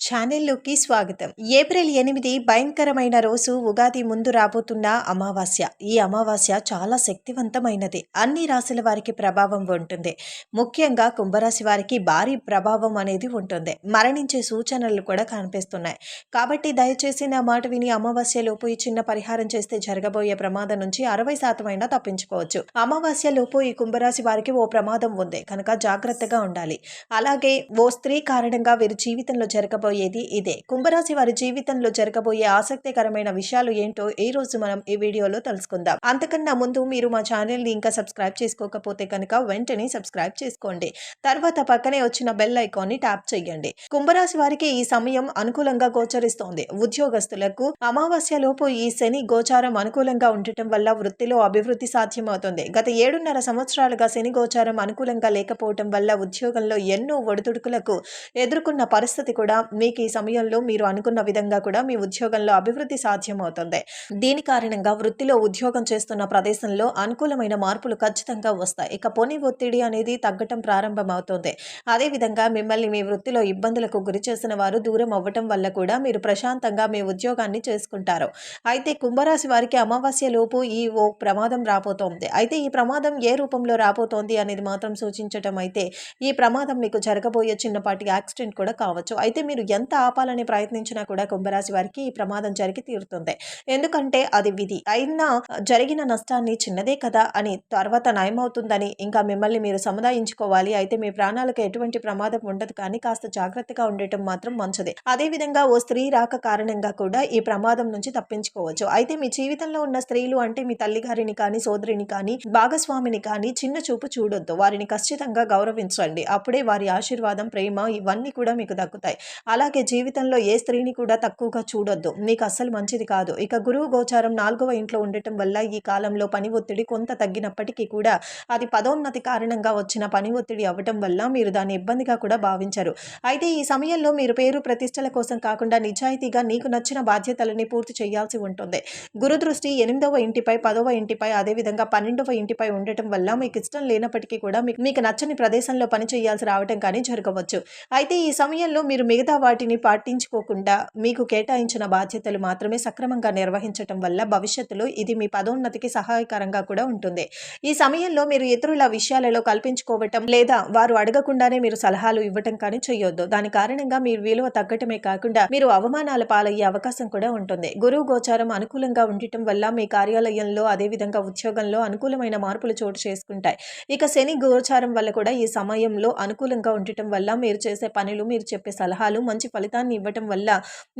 ఛానల్లోకి స్వాగతం. ఏప్రిల్ ఎనిమిది భయంకరమైన రోజు ఉగాది ముందు రాబోతున్న అమావాస్య. ఈ అమావాస్య చాలా శక్తివంతమైనది. అన్ని రాశుల వారికి ప్రభావం ఉంటుంది. ముఖ్యంగా కుంభరాశి వారికి భారీ ప్రభావం అనేది ఉంటుంది. మరణించే సూచనలు కూడా కనిపిస్తున్నాయి. కాబట్టి దయచేసి నా మాట విని అమావాస్యలోపు ఈ చిన్న పరిహారం చేస్తే జరగబోయే ప్రమాదం నుంచి అరవై శాతం అయినా తప్పించుకోవచ్చు. అమావాస్యలోపు ఈ కుంభరాశి వారికి ఓ ప్రమాదం ఉంది. కనుక జాగ్రత్తగా ఉండాలి. అలాగే ఓ స్త్రీ కారణంగా వీరి జీవితంలో జరగబోయేది ఇదే. కుంభరాశి వారి జీవితంలో జరగబోయే ఆసక్తికరమైన విషయాలు ఏంటో ఈ రోజు మనం ఈ వీడియోలో తెలుసుకుందాం. అంతకన్నా ముందు మీరు మా ఛానల్ని ఇంకా సబ్స్క్రైబ్ చేసుకోకపోతే కనుక వెంటనే సబ్స్క్రైబ్ చేసుకోండి. తర్వాత పక్కనే వచ్చిన బెల్ ఐకాన్ని ట్యాప్ చేయండి. కుంభరాశి వారికి ఈ సమయం అనుకూలంగా గోచరిస్తోంది. ఉద్యోగస్తులకు అమావాస్య లోపు ఈ శని గోచారం అనుకూలంగా ఉండటం వల్ల వృత్తిలో అభివృద్ధి సాధ్యమవుతుంది. గత ఏడున్నర సంవత్సరాలుగా శని గోచారం అనుకూలంగా లేకపోవటం వల్ల ఉద్యోగంలో ఎన్నో ఒడిదుడుకులకు ఎదుర్కొన్న పరిస్థితి కూడా మీకు ఈ సమయంలో మీరు అనుకున్న విధంగా కూడా మీ ఉద్యోగంలో అభివృద్ధి సాధ్యమవుతుంది. దీని కారణంగా వృత్తిలో ఉద్యోగం చేస్తున్న ప్రదేశంలో అనుకూలమైన మార్పులు ఖచ్చితంగా వస్తాయి. ఇక పొని ఒత్తిడి అనేది తగ్గటం ప్రారంభమవుతుంది. అదేవిధంగా మిమ్మల్ని మీ వృత్తిలో ఇబ్బందులకు గురి చేసిన వారు దూరం అవ్వటం వల్ల కూడా మీరు ప్రశాంతంగా మీ ఉద్యోగాన్ని చేసుకుంటారు. అయితే కుంభరాశి వారికి అమావాస్య లోపు ఈ ఓ ప్రమాదం రాబోతోంది. అయితే ఈ ప్రమాదం ఏ రూపంలో రాబోతోంది అనేది మాత్రం సూచించటం అయితే ఈ ప్రమాదం మీకు జరగబోయే చిన్నపాటి యాక్సిడెంట్ కూడా కావచ్చు. అయితే మీరు ఎంత ఆపాలని ప్రయత్నించినా కూడా కుంభరాశి వారికి ఈ ప్రమాదం జరిగి తీరుతుంది. ఎందుకంటే అది విధి. అయినా జరిగిన నష్టాన్ని చిన్నదే కదా అని తర్వాత నయమవుతుందని ఇంకా మిమ్మల్ని మీరు సముదాయించుకోవాలి. అయితే మీ ప్రాణాలకు ఎటువంటి ప్రమాదం ఉండదు. కానీ కాస్త జాగ్రత్తగా ఉండటం మాత్రం మంచిది. అదే విధంగా ఓ స్త్రీ రాక కారణంగా కూడా ఈ ప్రమాదం నుంచి తప్పించుకోవచ్చు. అయితే మీ జీవితంలో ఉన్న స్త్రీలు అంటే మీ తల్లిగారిని కానీ సోదరిని కానీ భాగస్వామిని కానీ చిన్న చూపు చూడొద్దు. వారిని ఖచ్చితంగా గౌరవించండి. అప్పుడే వారి ఆశీర్వాదం ప్రేమ ఇవన్నీ కూడా మీకు దక్కుతాయి. అలాగే జీవితంలో ఏ స్త్రీని కూడా తక్కువగా చూడొద్దు. మీకు అస్సలు మంచిది కాదు. ఇక గురువు గోచారం నాలుగవ ఇంట్లో ఉండటం వల్ల ఈ కాలంలో పని ఒత్తిడి కొంత తగ్గినప్పటికీ కూడా అది పదోన్నతి కారణంగా వచ్చిన పని ఒత్తిడి అవ్వటం వల్ల మీరు దాన్ని ఇబ్బందిగా కూడా భావించరు. అయితే ఈ సమయంలో మీరు పేరు ప్రతిష్టల కోసం కాకుండా నిజాయితీగా నీకు నచ్చిన బాధ్యతలని పూర్తి చేయాల్సి ఉంటుంది. గురు దృష్టి ఎనిమిదవ ఇంటిపై పదవ ఇంటిపై అదేవిధంగా పన్నెండవ ఇంటిపై ఉండటం వల్ల మీకు ఇష్టం లేనప్పటికీ కూడా మీకు మీకు నచ్చని ప్రదేశంలో పని చేయాల్సి రావటం కానీ జరగవచ్చు. అయితే ఈ సమయంలో మీరు మిగతా వాటిని పాటించుకోకుండా మీకు కేటాయించిన బాధ్యతలు మాత్రమే సక్రమంగా నిర్వహించటం వల్ల భవిష్యత్తులో ఇది మీ పదోన్నతికి సహాయకరంగా కూడా ఉంటుంది. ఈ సమయంలో మీరు ఇతరుల విషయాలలో కల్పించుకోవటం లేదా వారు అడగకుండానే మీరు సలహాలు ఇవ్వటం కానీ చేయొద్దు. దాని కారణంగా మీరు విలువ తగ్గటమే కాకుండా మీరు అవమానాల పాలయ్యే అవకాశం కూడా ఉంటుంది. గురువు గోచారం అనుకూలంగా ఉండటం వల్ల మీ కార్యాలయంలో అదేవిధంగా ఉద్యోగంలో అనుకూలమైన మార్పులు చోటు చేసుకుంటాయి. ఇక శని గోచారం వల్ల కూడా ఈ సమయంలో అనుకూలంగా ఉండటం వల్ల మీరు చేసే పనులు మీరు చెప్పే సలహాలు మంచి ఫలితాన్ని ఇవ్వటం వల్ల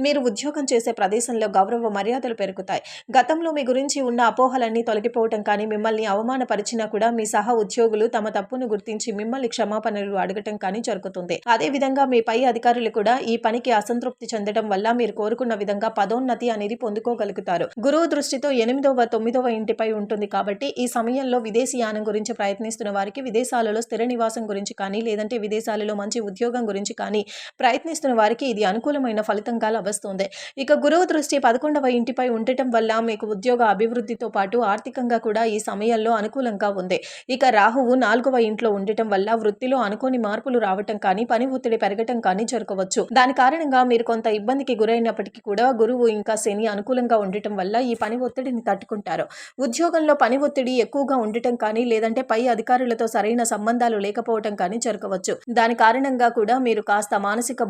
మీరు ఉద్యోగం చేసే ప్రదేశంలో గౌరవ మర్యాదలు పెరుగుతాయి. గతంలో మీ గురించి ఉన్న అపోహలన్నీ తొలగిపోవటం కానీ మిమ్మల్ని అవమానపరిచినా కూడా మీ సహ ఉద్యోగులు తమ తప్పును గుర్తించి మిమ్మల్ని క్షమాపణలు అడగటం కానీ జరుగుతుంది. అదే విధంగా మీ పై అధికారులు కూడా ఈ పనికి అసంతృప్తి చెందడం వల్ల మీరు కోరుకున్న విధంగా పదోన్నతి అనేది పొందుకోగలుగుతారు. గురువు దృష్టితో ఎనిమిదవ తొమ్మిదవ ఇంటిపై ఉంటుంది కాబట్టి ఈ సమయంలో విదేశీ యానం గురించి ప్రయత్నిస్తున్న వారికి విదేశాలలో స్థిర నివాసం గురించి కానీ లేదంటే విదేశాలలో మంచి ఉద్యోగం గురించి కానీ ప్రయత్నిస్తున్న వారికి ఇది అనుకూలమైన ఫలితంగా లభిస్తుంది ఇక గురువు దృష్టి పదకొండవ ఇంటిపై ఉండటం వల్ల మీకు ఉద్యోగ అభివృద్ధితో పాటు ఆర్థికంగా కూడా ఈ సమయంలో అనుకూలంగా ఉంది. ఇక రాహువు నాలుగవ ఇంట్లో ఉండటం వల్ల వృత్తిలో అనుకోని మార్పులు రావటం కానీ పని ఒత్తిడి పెరగటం కానీ జరగవచ్చు. దాని కారణంగా మీరు కొంత ఇబ్బందికి గురైనప్పటికీ కూడా గురువు ఇంకా శని అనుకూలంగా ఉండటం వల్ల ఈ పని ఒత్తిడిని తట్టుకుంటారు. ఉద్యోగంలో పని ఒత్తిడి ఎక్కువగా ఉండటం కానీ లేదంటే పై అధికారులతో సరైన సంబంధాలు లేకపోవటం కానీ జరగవచ్చు. దాని కారణంగా కూడా మీరు కాస్త మానసిక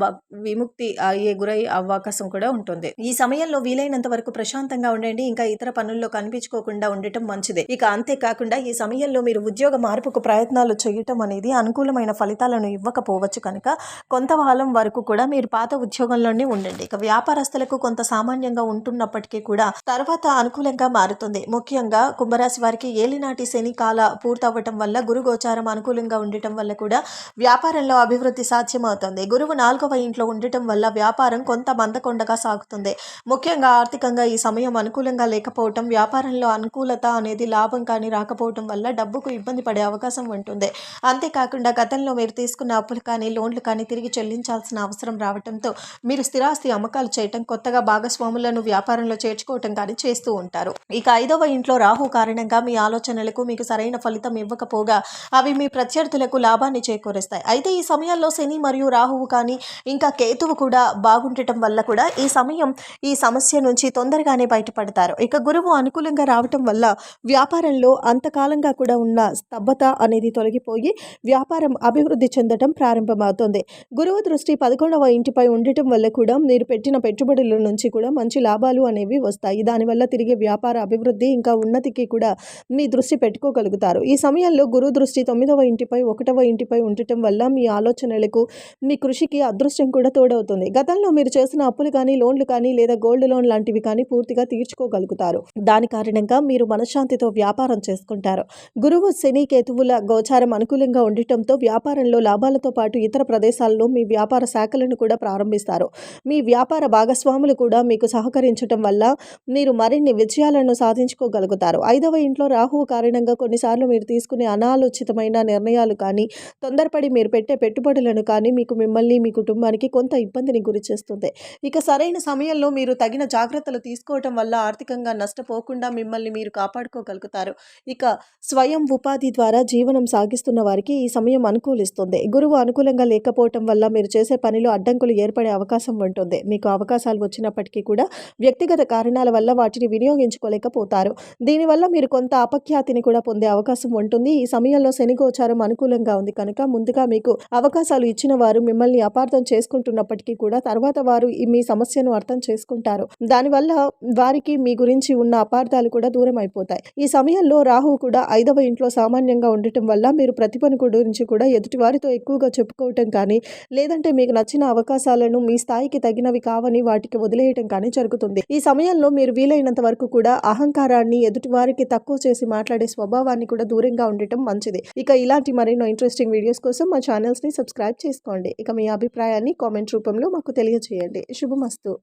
విముక్తి అయ్యే గురై అవకాశం కూడా ఉంటుంది. ఈ సమయంలో వీలైనంత వరకు ప్రశాంతంగా ఉండండి. ఇంకా ఇతర పనుల్లో కనిపించుకోకుండా ఉండటం మంచిదే. ఇక అంతేకాకుండా ఈ సమయంలో మీరు ఉద్యోగ మార్పుకు ప్రయత్నాలు చేయటం అనేది అనుకూలమైన ఫలితాలను ఇవ్వకపోవచ్చు కనుక కొంతకాలం వరకు కూడా మీరు పాత ఉద్యోగంలోనే ఉండండి. ఇక వ్యాపారస్తులకు కొంత సామాన్యంగా ఉంటున్నప్పటికీ కూడా తర్వాత అనుకూలంగా మారుతుంది. ముఖ్యంగా కుంభరాశి వారికి ఏలినాటి శని కాల పూర్తవ్వటం వల్ల గురు గోచారం అనుకూలంగా ఉండటం వల్ల కూడా వ్యాపారంలో అభివృద్ధి సాధ్యమవుతుంది. గురువు నాలుగవ ఇంట్లో ఉండటం వల్ల వ్యాపారం కొంత మందకొండగా సాగుతుంది. ముఖ్యంగా ఆర్థికంగా ఈ సమయం అనుకూలంగా లేకపోవటం వ్యాపారంలో అనుకూలత అనేది లాభం కానీ రాకపోవటం వల్ల డబ్బుకు ఇబ్బంది పడే అవకాశం ఉంటుంది. అంతేకాకుండా గతంలో మీరు తీసుకున్న అప్పులు కానీ లోన్లు కానీ తిరిగి చెల్లించాల్సిన అవసరం రావడంతో మీరు స్థిరాస్తి అమ్మకాలు చేయటం కొత్తగా భాగస్వాములను వ్యాపారంలో చేర్చుకోవటం కానీ చేస్తూ ఉంటారు. ఇక ఐదవ ఇంట్లో రాహు కారణంగా మీ ఆలోచనలకు మీకు సరైన ఫలితం ఇవ్వకపోగా అవి మీ ప్రత్యర్థులకు లాభాన్ని చేకూరుస్తాయి. అయితే ఈ సమయంలో శని మరియు రాహువు కానీ ఇంకా కేతువు కూడా బాగుండటం వల్ల కూడా ఈ సమయం ఈ సమస్య నుంచి తొందరగానే బయటపడతారు. ఇక గురువు అనుకూలంగా రావటం వల్ల వ్యాపారంలో అంతకాలంగా కూడా ఉన్న స్తబ్దత అనేది తొలగిపోయి వ్యాపారం అభివృద్ధి చెందడం ప్రారంభమవుతుంది. గురువు దృష్టి పదకొండవ ఇంటిపై ఉండటం వల్ల కూడా మీరు పెట్టిన పెట్టుబడుల నుంచి కూడా మంచి లాభాలు అనేవి వస్తాయి. దానివల్ల తిరిగి వ్యాపార అభివృద్ధి ఇంకా ఉన్నతికి కూడా మీ దృష్టి పెట్టుకోగలుగుతారు. ఈ సమయంలో గురువు దృష్టి తొమ్మిదవ ఇంటిపై ఒకటవ ఇంటిపై ఉండటం వల్ల మీ ఆలోచనలకు మీ కృషికి అదృష్టం కూడా తోడవుతుంది. గతంలో మీరు చేసిన అప్పులు కానీ లోన్లు కానీ లేదా గోల్డ్ లోన్ లాంటివి కానీ పూర్తిగా తీర్చుకోగలుగుతారు. దాని కారణంగా మీరు మనశ్శాంతితో వ్యాపారం చేసుకుంటారు. గురువు శని కేతువుల గోచారం అనుకూలంగా ఉండటంతో వ్యాపారంలో లాభాలతో పాటు ఇతర ప్రదేశాల్లో మీ వ్యాపార శాఖలను కూడా ప్రారంభిస్తారు. మీ వ్యాపార భాగస్వాములు కూడా మీకు సహకరించడం వల్ల మీరు మరిన్ని విజయాలను సాధించుకోగలుగుతారు. ఐదవ ఇంట్లో రాహువు కారణంగా కొన్నిసార్లు మీరు తీసుకునే అనాలోచితమైన నిర్ణయాలు కానీ తొందరపడి మీరు పెట్టే పెట్టుబడులను కానీ మీకు మిమ్మల్ని మీ కుటుంబానికి కొంత ఇబ్బందిని గురి చేస్తుంది ఇక సరైన సమయంలో మీరు తగిన జాగ్రత్తలు తీసుకోవటం వల్ల ఆర్థికంగా నష్టపోకుండా మిమ్మల్ని మీరు కాపాడుకోగలుగుతారు. ఇక స్వయం ఉపాధి ద్వారా జీవనం సాగిస్తున్న వారికి ఈ సమయం అనుకూలిస్తుంది. గురువు అనుకూలంగా లేకపోవటం వల్ల మీరు చేసే పనిలో అడ్డంకులు ఏర్పడే అవకాశం ఉంటుంది. మీకు అవకాశాలు వచ్చినప్పటికీ కూడా వ్యక్తిగత కారణాల వల్ల వాటిని వినియోగించుకోలేకపోతారు. దీనివల్ల మీరు కొంత అపఖ్యాతిని కూడా పొందే అవకాశం ఉంటుంది. ఈ సమయంలో శని గోచారం అనుకూలంగా ఉంది కనుక ముందుగా మీకు అవకాశాలు ఇచ్చిన వారు మిమ్మల్ని అపార్థం చేసుకుంటారు తీసుకుంటున్నప్పటికీ కూడా తర్వాత వారు ఈ మీ సమస్యను అర్థం చేసుకుంటారు. దానివల్ల వారికి మీ గురించి ఉన్న అపార్థాలు కూడా దూరం అయిపోతాయి. ఈ సమయంలో రాహు కూడా ఐదవ ఇంట్లో సామాన్యంగా ఉండటం వల్ల మీరు ప్రతిభను గురించి కూడా ఎదుటి వారితో ఎక్కువగా చెప్పుకోవటం కానీ లేదంటే మీకు నచ్చిన అవకాశాలను మీ స్థాయికి తగినవి కావని వాటికి వదిలేయటం కానీ జరుగుతుంది. ఈ సమయంలో మీరు వీలైనంత వరకు కూడా అహంకారాన్ని ఎదుటి వారికి తక్కువ చేసి మాట్లాడే స్వభావాన్ని కూడా దూరంగా ఉండటం మంచిది. ఇక ఇలాంటి మరెన్నో ఇంట్రెస్టింగ్ వీడియోస్ కోసం మా ఛానల్స్ని సబ్స్క్రైబ్ చేసుకోండి. ఇక మీ అభిప్రాయాన్ని కామెంట్ రూపంలో మాకు తెలియజేయండి శుభమస్తు.